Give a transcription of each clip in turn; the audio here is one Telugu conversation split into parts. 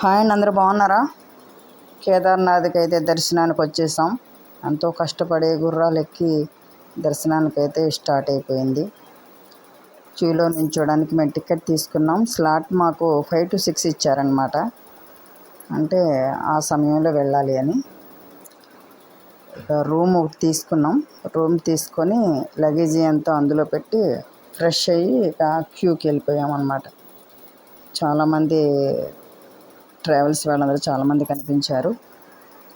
హాయ్ అండి అందరూ బాగున్నారా? కేదార్నాథ్కి అయితే దర్శనానికి వచ్చేసాం. ఎంతో కష్టపడి గుర్రాలు ఎక్కి దర్శనానికి అయితే స్టార్ట్ అయిపోయింది. క్యూలో నిల్చోడానికి మేము టికెట్ తీసుకున్నాం. స్లాట్ మాకు ఫైవ్ టు సిక్స్ ఇచ్చారనమాట అంటే ఆ సమయంలో వెళ్ళాలి అని. రూమ్ ఒకటి తీసుకున్నాం. రూమ్ తీసుకొని లగేజీ అంతా అందులో పెట్టి ఫ్రెష్ అయ్యి ఇక క్యూకి వెళ్ళిపోయాం అనమాట చాలామంది ట్రావెల్స్ వాళ్ళందరూ చాలామంది కనిపించారు.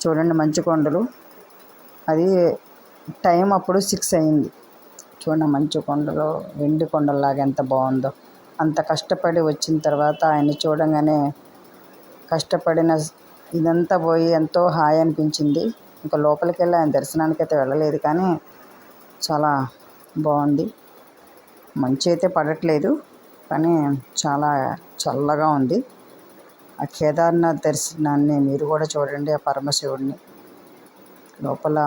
చూడండి మంచు కొండలు. అది టైం అప్పుడు సిక్స్ అయింది. చూడండి మంచు కొండలు వెండి కొండలాగా ఎంత బాగుందో. అంత కష్టపడి వచ్చిన తర్వాత ఆయన చూడంగానే కష్టపడిన ఇదంతా పోయి ఎంతో హాయి అనిపించింది. ఇంకా లోపలికి వెళ్ళి ఆయన దర్శనానికి అయితే వెళ్ళలేదు కానీ చాలా బాగుంది. మంచి అయితే పడట్లేదు కానీ చాలా చల్లగా ఉంది. ఆ కేదార్నాథ్ దర్శనాన్ని మీరు కూడా చూడండి ఆ పరమశివుడిని. లోపల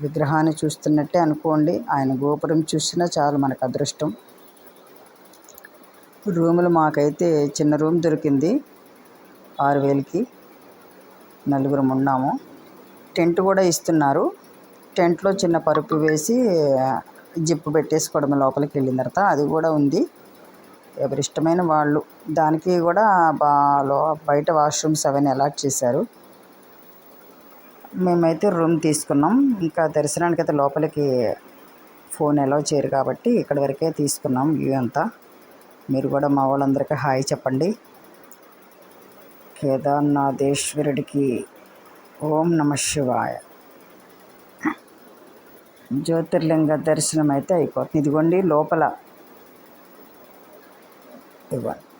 విగ్రహాన్ని చూస్తున్నట్టే అనుకోండి ఆయన గోపురం చూసినా చాలు మనకు అదృష్టం. రూములు మాకైతే చిన్న రూమ్ దొరికింది ఆరు వేలకి నలుగురం ఉన్నాము. టెంట్ కూడా ఇస్తున్నారు. టెంట్లో చిన్న పరుపు వేసి జిప్పు పెట్టేసుకోవడం లోపలికి వెళ్ళిన తర్వాత అది కూడా ఉంది. ఎవరి ఇష్టమైన వాళ్ళు. దానికి కూడా బా బయట వాష్రూమ్స్ అవన్నీ అలాట్ చేశారు. మేమైతే రూమ్ తీసుకున్నాం. ఇంకా దర్శనానికి అయితే లోపలికి ఫోన్ ఎలా చేయరు కాబట్టి ఇక్కడ వరకే తీసుకున్నాం వ్యూ అంతా. మీరు కూడా మా వాళ్ళందరికీ హాయ్ చెప్పండి. కేదార్నాథేశ్వరుడికి ఓం నమ శివాయ. జ్యోతిర్లింగ దర్శనం అయితే అయిపోతుంది. ఇదిగోండి లోపల right.